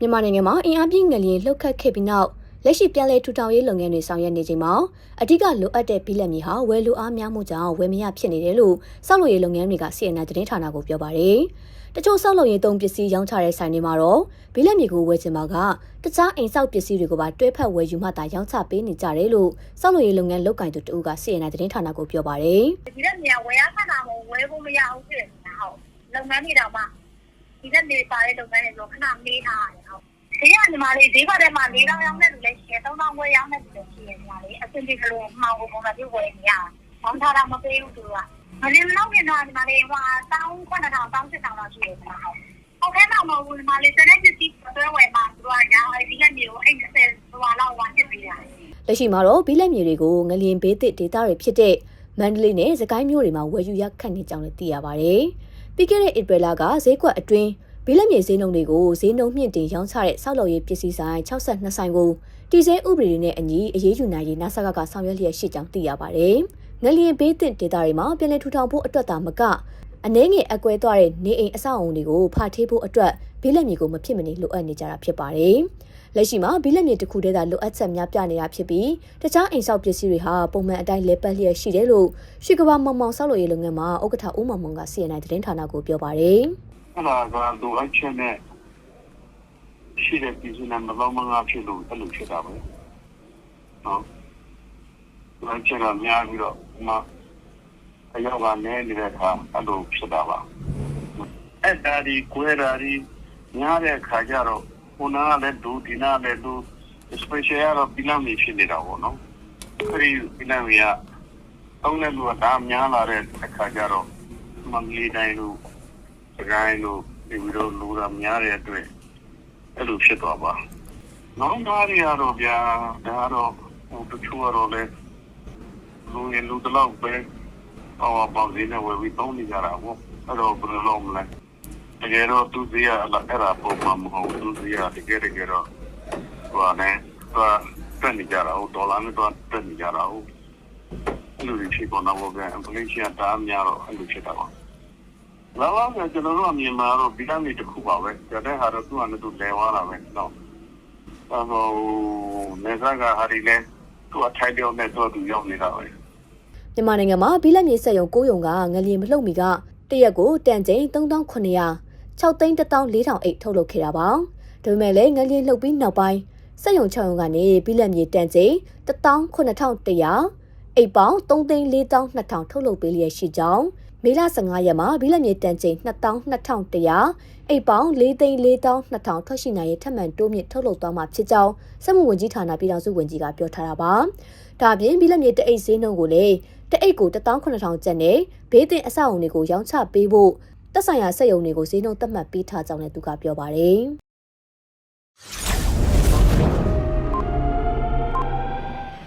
မြန်မာနိုင်ငံမှာအင်အားပြင်းငလျင်လှုပ်ခတ်ခဲ့ပြီးနောက်လက်ရှိပြည်လဲထူထောင်ရေးလုပ်ငန်းတွေဆောင်ရွက်နေချိန်မှာအဓိကလိုအပ်တဲ့ပြည်လက်မြေဟာဝယ်လိုအားများမှုကြောင့်ဝယ်မရဖြစ်နေတယ်လို့စောက်လုပ်ရေးလုပ်ငန်းတွေက CNN သတင်းဌာနကိုပြောပါတယ်။တချို့စောက်လုပ်ရေးသုံးပစ္စည်းရောင်းချတဲ့ဆိုင်တွေမှာတော့ပြည်လက်မြေကိုဝယ်ချင်ပါကတခြားအိမ်ဆောက်ပစ္စည်းတွေကိုပါတွဲဖက်ဝယ်ယူမှသာရောင်းချပေးနေကြတယ်လို့စောက်လုပ်ရေးလုပ်ငန်းလုပ်ကင်သူတဦးက CNN သတင်းဌာနကိုပြောပါတယ်။ဒီလက်မြန်ဝယ်ရခက်တာမဟုတ်ဝယ်ဖို့မရဘူးဖြစ်နေတာဟုတ်လုပ်ငန်းတွေတော့မှ ဒီလက်နေပါတဲ့လုပ်ငန်းတွေဆိုခဏမေးထားရတယ်ဟုတ်ဈေးကညီမလေးဈေးဘက်ထဲမှာ၄000ရောင်းတဲ့လူလည်းရှိတယ်3000ဝယ်ရောင်းတဲ့လူလည်းရှိတယ်ညီမလေးအဆင်ပြေကလေးမှောင်ကုန်ပုံစံမျိုးဝယ်နေရဘောင်းထားတာမပေးဘူးသူကမလင်းလောက်နေတာညီမလေးဟို1000 9000 1000လောက်ရှိတယ်ညီမဟုတ်ဟုတ်ကဲ့တော့မဟုတ်ဘူးညီမလေးစတဲ့ပစ္စည်းတွဲဝယ်မှာသူကရောင်းဒီလက်မျိုးအဲ့30ဟိုလောက်ဝါဖြစ်ပေးတာလက်ရှိမှာတော့ဘီလက်မြေတွေကိုငလျင်ဘေးသစ်ဒေသတွေဖြစ်တဲ့မန္တလေးနဲ့စကိုင်းမြို့တွေမှာဝယ်ယူရခတ်နေကြောင်းလည်းသိရပါဗျ။ ပြီးခဲ့တဲ့ဧပြီလကဈေးကွက်အတွင်းဘီလက်မြေဈေးနှုန်းတွေကိုဈေးနှုန်းမြင့်တင်ရောင်းချတဲ့ဆောက်လုပ်ရေးပစ္စည်းဆိုင်62ဆိုင်ကိုတီစဲဥပဒေတွေနဲ့အညီအရေးယူနိုင်ရေးနာဆာကကဆောင်ရွက်လျက်ရှိကြောင်းသိရပါဗျ။ငလျင်ဘေးသစ်ဒေသတွေမှာပြည်내ထူထောင်ဖို့အတွက်သာမက အနှဲငယ်အကွဲသွားတဲ့နေအိမ်အဆောက်အုံတွေကိုဖာထေးဖို့အတွက်ဘီလက်မြေကိုမဖြစ်မနေလိုအပ်နေကြတာဖြစ်ပါတယ်။လက်ရှိမှာဘီလက်မြေတစ်ခုတည်းသာလိုအပ်ချက်များပြနေတာဖြစ်ပြီးတခြားအိမ်ဆောက်ပစ္စည်းတွေဟာပုံမှန်အတိုင်းလဲပတ်လျက်ရှိတယ်လို့ရွှေကဘာမောင်မောင်ဆောက်လုပ်ရေးလုပ်ငန်းမှာဥက္ကဋ္ဌဦးမောင်မောင်က CNN သတင်းဌာနကိုပြောပါတယ်အဲ့ဒါကလိုအပ်ချက်နဲ့ရှိတဲ့ပြည်စနဲ့မလောမငါဖြစ်လို့အဲ့လိုဖြစ်တာပဲနော်လိုအပ်ချက်ကများပြီးတော့ဒီမှာ အယောက်ကနဲနေတဲ့အခါအဲ့လိုဖြစ်တာပါအဲ့ဒါဒီကွဲတာဒီများတဲ့အခါကျတော့ဟိုနာကလည်းဒူဒီနာလည်းဒူ special ရတော့ပြလမ်းမဖြစ်နေတာပေါ့နော်အဲ့ဒီပြလမ်းကတောင်းတဲ့လူကဒါများလာတဲ့အခါကျတော့မင်္ဂလီတိုင်းလို့စကိုင်းလို့ဒီလိုလူရများတဲ့အတွက်အဲ့လိုဖြစ်သွားပါနောက်သားတွေကတော့ဗျာဒါကတော့ဟိုတချို့ကတော့လေလူငယ်လူတလောက်ပဲ ဟောပေါင်းစင်းနဲ့ဝယ်ပြီးသုံးနေကြတာပေါ့အဲ့တော့ဘယ်လိုလုပ်မလဲတကယ်တော့သူစီရအဲ့ဒါပုံမှန်မဟုတ်သူစီရတကယ်တကယ်တော့ဟိုနဲ့တော့တက်နေကြတာဟုတ်ဒေါ်လာနဲ့တော့တက်နေကြတာဟုတ်အဲ့လိုဖြစ်ပေါ်တော့ဗျာ inflation တားများတော့အဲ့လိုဖြစ်တာပါလာလာကကျွန်တော်တို့အမြင်မှာတော့ဗီတာမင်တစ်ခုပါပဲ။ဒါတဲ့ဟာတော့သူ့အနေနဲ့သူလဲသွားတာပဲ။နော်။အဲတော့နေစားကဟာဒီလဲသူ့အထိုက်ပြောင်းနဲ့တော့သူရောက်နေတာပဲ။ မြန်မာနိုင်ငံမှာဘီလက်မြေဆက်ယုံ9ယုံကငလျင်မလှုပ်မီကတရက်ကိုတန်ချိန်3900 6သိန်း14000အိတ်ထုတ်လုပ်ခဲ့တာပါ။ဒါပေမဲ့လည်းငလျင်လှုပ်ပြီးနောက်ပိုင်းစက်ယုံ6ယုံကနေဘီလက်မြေတန်ချိန်19100အိတ်ပေါင်း3သိန်း4200ထုတ်လုပ်ပေးလျက်ရှိကြောင်းမေလ15ရက်မှာဘီလက်မြေတန်ချိန်2200အိတ်ပေါင်း4သိန်း4200ထွက်ရှိနိုင်ရေးထပ်မံတိုးမြင့်ထုတ်လုပ်သွားမှာဖြစ်ကြောင်းစက်မှုဝန်ကြီးဌာနပြည်ထောင်စုဝန်ကြီးကပြောထားတာပါ။ဒါအပြင်ဘီလက်မြေတအိတ်ဈေးနှုန်းကိုလည်း တအိတ်ကို18000ကျပ်နဲ့ဘေးတင်အဆောက်အုံတွေကိုရောင်းချပေးဖို့သက်ဆိုင်ရာစက်ရုံတွေကိုဈေးနှုန်းသတ်မှတ်ပေးထားကြောင်းလည်းသူကပြောပါတယ်။